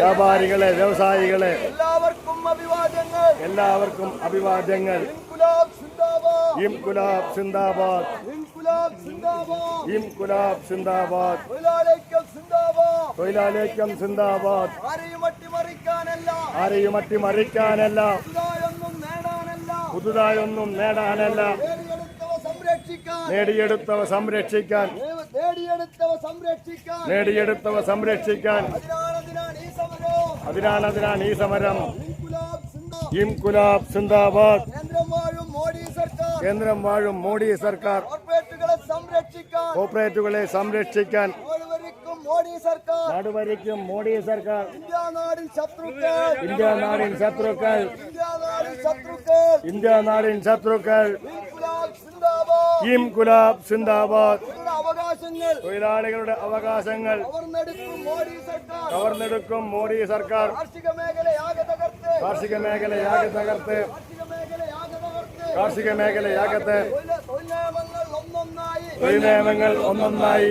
വ്യാപാരികളെ വ്യവസായികളെ. എല്ലാവർക്കും അഭിവാദ്യങ്ങൾ. എല്ലാവർക്കും അഭിവാദ്യങ്ങൾ. ഇംകുലാബ് സിന്ദാബാദ്. ഇംകുലാബ് സിന്ദാബാദ്. സിന്ദാബാദ്. തൊഴിലാളിക്കം ആരെയും അട്ടിമറിക്കാനല്ല. പുതുതായൊന്നും നേടാനല്ല. നേടിയെടുത്തവ സംരക്ഷിക്കാൻ. നേടിയെടുത്തവ സംരക്ഷിക്കാൻ. നേടിയെടുത്തവ സംരക്ഷിക്കാൻ നേടിയെടുത്തവ സംരക്ഷിക്കാൻ അതിനാണ് അതിനാണ് ഈ സമരം അതിനാണ് അതിനാണ് ഈ സമരം. ഇം കുലാബ് സിന്ദാബാദ്. കേന്ദ്രം വാഴും മോഡി സർക്കാർ. കോർപ്പറേറ്റുകളെ സംരക്ഷിക്കാൻ. നടുവരിക്കും മോഡി സർക്കാർ. ഇന്ത്യ നാടിൻ ശത്രുക്കൾ. ഇന്ത്യ നാടിൻ ശത്രുക്കൾ. ഇം കുലാബ് സിന്ദാബാദ്. അവകാശങ്ങൾ. തൊഴിലാളികളുടെ അവകാശങ്ങൾ. കവർന്നെടുക്കും മോഡി സർക്കാർ. കാർഷിക മേഖലയാകെ തകർത്ത്. കാർഷിക മേഖലയാകെ തകർത്ത്. കാർഷിക ഒന്നൊന്നായി മേഖലയാകത്ത് തൊഴിൽ തൊഴിൽ നിയമങ്ങൾ ഒന്നൊന്നായി.